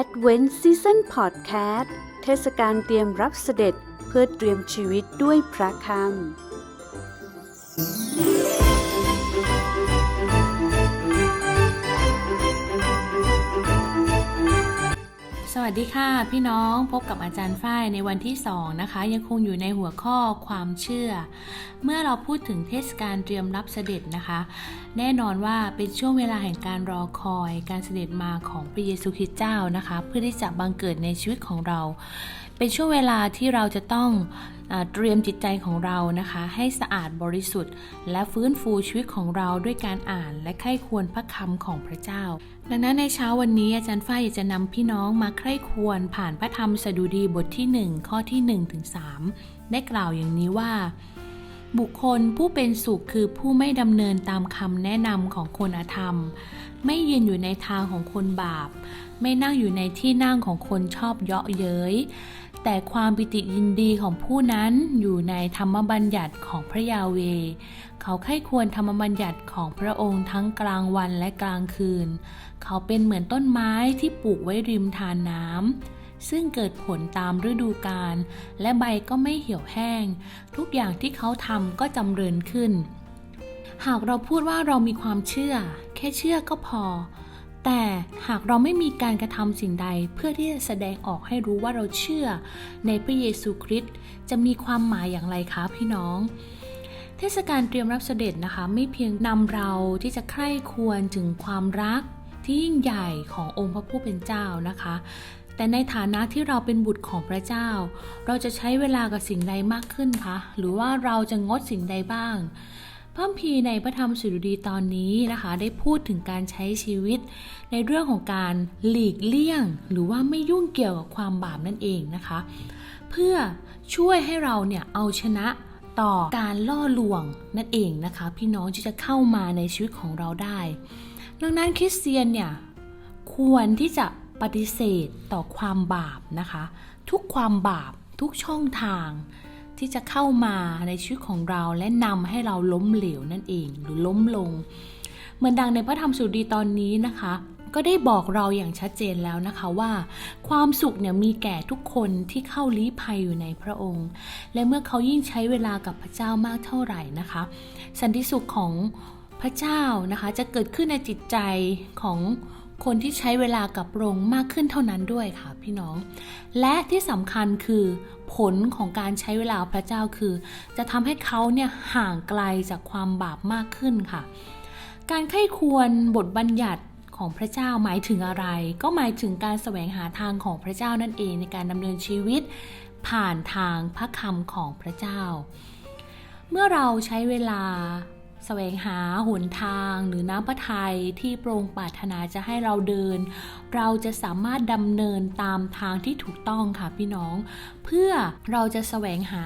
Advent Season Podcast เทศกาลเตรียมรับเสด็จเพื่อเตรียมชีวิตด้วยพระคำ วัสดีค่ะ พี่น้องพบกับอาจารย์ฝ้ายในวันที่ 2 นะคะ ยังคงอยู่ในหัวข้อความเชื่อ เมื่อเราพูดถึงเทศกาลเตรียมรับเสด็จนะคะ แน่นอนว่าเป็นช่วงเวลาแห่งการรอคอย การเสด็จมาของพระเยซูคริสต์เจ้านะคะ เพื่อที่จะบังเกิดในชีวิตของเรา เป็นช่วงเวลาที่เราจะต้องเตรียมจิตใจของเรานะคะ ให้สะอาดบริสุทธิ์ และฟื้นฟูชีวิตของเราด้วยการอ่านและใคร่ควรพระคำของพระเจ้า ดังนั้นในเช้าวันนี้อาจารย์ฝ้ายจะนำพี่น้องมาใคร่ควรผ่านพระธรรมสดุดีบทที่ 1 ข้อที่1ถึง3ได้กล่าวอย่างนี้ว่า บุคคลผู้เป็นสุขคือผู้ไม่ดำเนินตามคำแนะนำของคนอธรรม ไม่ยืนอยู่ในทางของคนบาป ไม่นั่งอยู่ในที่นั่งของคนชอบเยาะเย้ย แต่ความปิติยินดีของผู้นั้นอยู่ในธรรมบัญญัติของพระยาเว เขาใคร่ควรธรรมบัญญัติของพระองค์ทั้งกลางวันและกลางคืน เขาเป็นเหมือนต้นไม้ที่ปลูกไว้ริมทานน้ำซึ่งเกิดผลตามฤดูกาลและใบก็ไม่เหี่ยวแห้ง ทุกอย่างที่เขาทำก็จำเริญขึ้น หากเราพูดว่าเรามีความเชื่อ แค่เชื่อก็พอ แต่หากเราไม่มีการกระทำสิ่งใดเพื่อที่จะแสดงออกให้รู้ว่าเราเชื่อ ในพระเยซูคริสต์จะมีความหมายอย่างไรคะพี่น้อง เทศกาลเตรียมรับเสด็จนะคะ ไม่เพียงนำเราที่จะใคร่ควรถึงความรักที่ยิ่งใหญ่ขององค์พระผู้เป็นเจ้านะคะ แต่ในฐานะที่เราเป็นบุตรของพระเจ้า เราจะใช้เวลากับสิ่งใดมากขึ้นคะ หรือว่าเราจะงดสิ่งใดบ้าง พระคัมภีในพระธรรมสุดุดีตอนนี้นะคะ ได้พูดถึงการใช้ชีวิต ในเรื่องของการหลีกเลี่ยง หรือว่าไม่ยุ่งเกี่ยวกับความบาปนั่นเองนะคะ เพื่อช่วยให้เราเนี่ยเอาชนะต่อการล่อลวงนั่นเองนะคะ พี่น้องที่จะเข้ามาในชีวิตของเราได้ ดังนั้นคริสเตียนเนี่ยควรที่จะปฏิเสธต่อความบาปนะคะ ทุกความบาปทุกช่องทาง ที่จะเข้ามาในชีวิตของเราและนำให้เราล้มเหลวนั่นเองหรือล้มลง เหมือนดังในพระธรรมสุดีตอนนี้นะคะ ก็ได้บอกเราอย่างชัดเจนแล้วนะคะว่า ความสุขเนี่ยมีแก่ทุกคนที่เข้าลี้ภัยอยู่ในพระองค์ และเมื่อเขายิ่งใช้เวลากับพระเจ้ามากเท่าไหร่นะคะ สันติสุขของพระเจ้านะคะจะเกิดขึ้นในจิตใจของ คนที่ใช้เวลากับพระองมากขึ้นเท่านั้นด้วยค่ะพี่น้อง และที่สำคัญคือผลของการใช้เวลาพระเจ้าคือ จะทำให้เขาเนี่ยห่างไกลจากความบาปมากขึ้นค่ะ การไข้ควรบทบัญญัติของพระเจ้าหมายถึงอะไร ก็หมายถึงการแสวงหาทางของพระเจ้านั่นเองในการดำเนินชีวิต ผ่านทางพระคำของพระเจ้า เมื่อเราใช้เวลา แสวงหาหนทางหรือน้ำพระทัยที่โปรงปรารถนาจะให้เราเดิน เราจะสามารถดำเนินตามทางที่ถูกต้องค่ะพี่น้อง เพื่อเราจะแสวงหา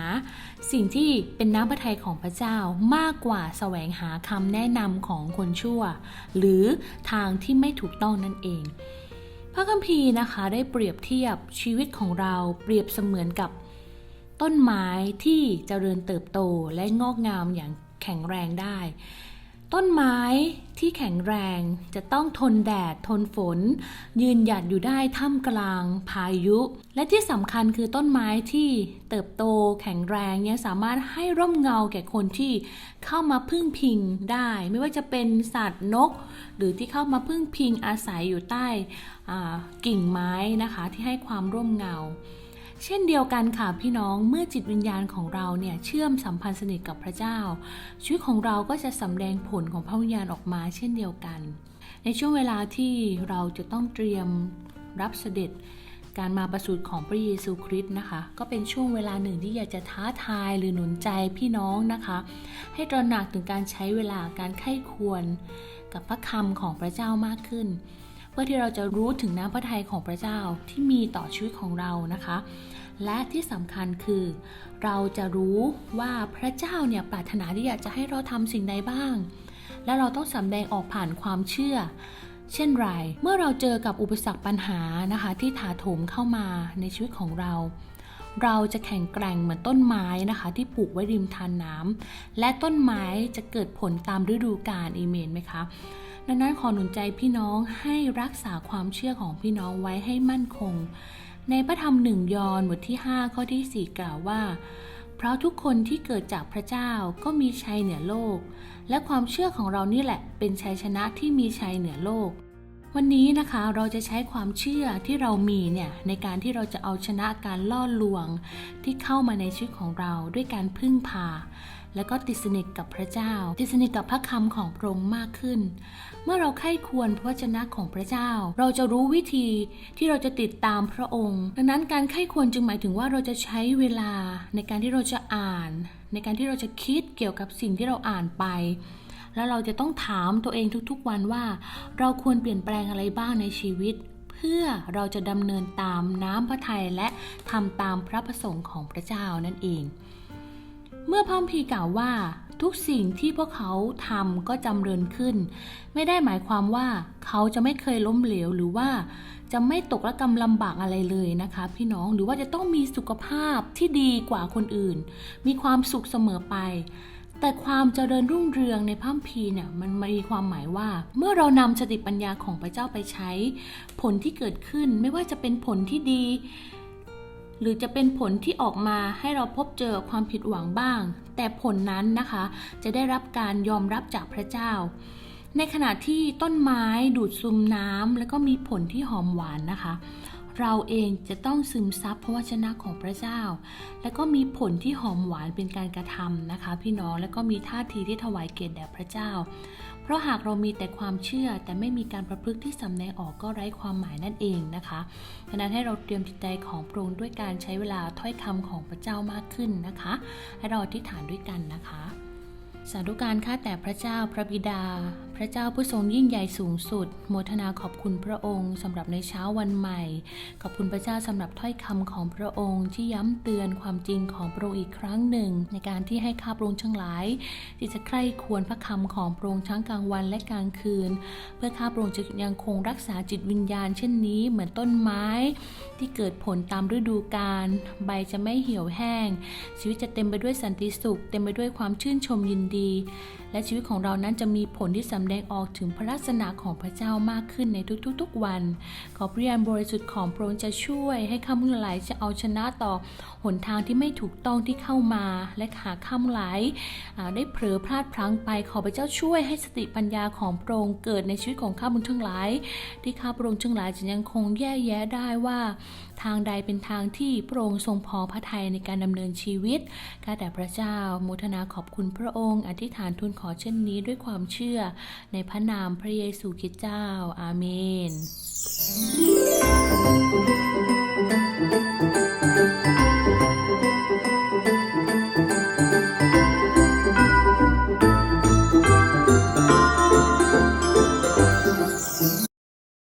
สิ่งที่เป็นน้ำพระทัยของพระเจ้ามากกว่าแสวงหาคำแนะนำของคนชั่ว หรือทางที่ไม่ถูกต้องนั่นเองพระคัมภีร์นะคะได้เปรียบเทียบชีวิตของเราเปรียบเสมือนกับต้นไม้ที่เจริญเติบโตและงอกงามอย่าง แข็งแรงได้ ต้นไม้ที่แข็งแรงจะต้องทนแดดทนฝน ยืนหยัดอยู่ได้ท่ามกลางพายุ และที่สำคัญคือต้นไม้ที่เติบโตแข็งแรงยังสามารถให้ร่มเงาแก่คนที่เข้ามาพึ่งพิงได้ ไม่ว่าจะเป็นสัตว์นก หรือที่เข้ามาพึ่งพิงอาศัยอยู่ใต้กิ่งไม้นะคะที่ให้ความร่มเงา เช่นเดียวกันค่ะพี่น้องเมื่อจิตวิญญาณของเราเนี่ยเชื่อมสัมพันธ์สนิทกับพระเจ้า ชีวิตของเราก็จะสำแดงผลของพระวิญญาณออกมาเช่นเดียวกัน ในช่วงเวลาที่เราจะต้องเตรียมรับเสด็จการมาประสูติของพระเยซูคริสต์นะคะ ก็เป็นช่วงเวลาหนึ่งที่อยากจะท้าทายหรือหนุนใจพี่น้องนะคะ ให้ตระหนักถึงการใช้เวลาการไข้ควร กับพระคำของพระเจ้ามากขึ้น เพื่อที่เราจะรู้ถึงน้ำพระทัยของพระเจ้าที่มีต่อชีวิตของเรานะคะ และที่สำคัญคือ เราจะรู้ว่าพระเจ้าเนี่ยปรารถนาที่อยากจะให้เราทำสิ่งใดบ้าง และเราต้องสำแดงออกผ่านความเชื่อเช่นไร เมื่อเราเจอกับอุปสรรคปัญหานะคะ ที่ถาโถมเข้ามาในชีวิตของเรา เราจะแข็งแกร่งเหมือนต้นไม้นะคะ ที่ปลูกไว้ริมทานน้ำและต้นไม้จะเกิดผลตามฤดูกาลอีเมนไหมคะ ดังนั้นขอหนุนใจพี่น้องให้รักษาความเชื่อของพี่น้องไว้ให้มั่นคง ในพระธรรมหนึ่งยอห์นบทที่ 5 ข้อที่ 4 กล่าวว่า เพราะทุกคนที่เกิดจากพระเจ้าก็มีชัยเหนือโลก และความเชื่อของเรานี่แหละเป็นชัยชนะที่มีชัยเหนือโลก วันนี้นะคะเราจะใช้ความเชื่อที่เรามีเนี่ยในการที่เราจะเอาชนะการล่อลวงที่เข้ามาในชีวิตของเราด้วยการพึ่งพา แล้วก็ติดสนิทกับพระเจ้า ติดสนิทกับพระคำของพระองค์มากขึ้น เมื่อเราใคร่ควรพระวจนะของพระเจ้า เราจะรู้วิธีที่เราจะติดตามพระองค์ ดังนั้นการใคร่ควรจึงหมายถึงว่าเราจะใช้เวลาในการที่เราจะอ่าน ในการที่เราจะคิดเกี่ยวกับสิ่งที่เราอ่านไป แล้วเราจะต้องถามตัวเองทุกๆวันว่า เราควรเปลี่ยนแปลงอะไรบ้างในชีวิต เพื่อเราจะดำเนินตามน้ำพระทัยและทำตามพระประสงค์ของพระเจ้านั่นเอง เมื่อพระคัมภีกล่าวว่าทุกสิ่งที่พวกเขาทำก็จำเริญขึ้น ไม่ได้หมายความว่าเขาจะไม่เคยล้มเหลวหรือว่าจะไม่ตกระกำลำบากอะไรเลยนะคะ พี่น้องหรือว่าจะต้องมีสุขภาพที่ดีกว่าคนอื่น มีความสุขเสมอไป แต่ความเจริญรุ่งเรืองในพระคัมภีเนี่ยมันมีความหมายว่า เมื่อเรานำสติปัญญาของพระเจ้าไปใช้ ผลที่เกิดขึ้นไม่ว่าจะเป็นผลที่ดี หรือจะเป็นผลที่ออกมาให้เราพบเจอความผิดหวังบ้าง แต่ผลนั้นนะคะ จะได้รับการยอมรับจากพระเจ้า ในขณะที่ต้นไม้ดูดซึมน้ำแล้วก็มีผลที่หอมหวานนะคะ เราเองจะต้องซึมซับพระวจนะของพระเจ้า แล้วก็มีผลที่หอมหวานเป็นการกระทำนะคะ พี่น้องแล้วก็มีท่าทีที่ถวายเกียรติแด่พระเจ้า เพราะหากเรามีแต่ความเชื่อแต่ไม่มีการประพฤติที่สำแดงออกก็ไร้ความหมายนั่นเองนะคะดังนั้นให้เราเตรียมจิตใจของพระองค์ด้วยการใช้เวลาถ้อยคำของพระเจ้ามากขึ้นนะคะ ให้เราอธิษฐานด้วยกันนะคะสาธุการข้าแต่พระเจ้าพระบิดา ระเจ้าผู้ทรงยิ่งใหญ่สูงสุด โมทนาขอบคุณพระองค์สำหรับในเช้าวันใหม่ ขอบคุณพระเจ้าสำหรับถ้อยคำของพระองค์ที่ย้ำเตือนความจริงของพระองค์อีกครั้งหนึ่ง ในการที่ให้ข้าพระองค์ทั้งหลาย ที่จะใคร่ควรพระคำของพระองค์ทั้งกลางวันและกลางคืน เพื่อข้าพระองค์จะยังคงรักษาจิตวิญญาณ เช่นนี้เหมือนต้นไม้ ที่เกิดผลตามฤดูกาลใบจะไม่เหี่ยวแห้ง ชีวิตจะเต็มไปด้วยสันติสุข เต็มไปด้วยความชื่นชมยินดี และชีวิตของเรานั้นจะมีผลที่สำแดงออกถึงพระลักษณะของพระเจ้ามากขึ้นในทุกๆ ๆ วัน ขอพระยานบริสุทธิ์ของพระองค์จะช่วยให้ข้าพเจ้าหลายจะเอาชนะต่อหนทางที่ไม่ถูกต้องที่เข้ามา และหากข้าพหลายได้เผลอพลาดพลั้งไป ขอพระเจ้าช่วยให้สติปัญญาของพระองค์เกิดในชีวิตของข้าพเจ้าทั้งหลาย ที่ข้าพระองค์ทั้งหลายจะยังคงแยกแยะได้ว่า ทางใดเป็นทางที่พระองค์ทรงพอพระทัยในการดำเนินชีวิตข้าแต่พระเจ้าโมทนาขอบคุณพระองค์ อธิษฐานทูลขอเช่นนี้ด้วยความเชื่อในพระนามพระเยซูคริสต์เจ้า อาเมน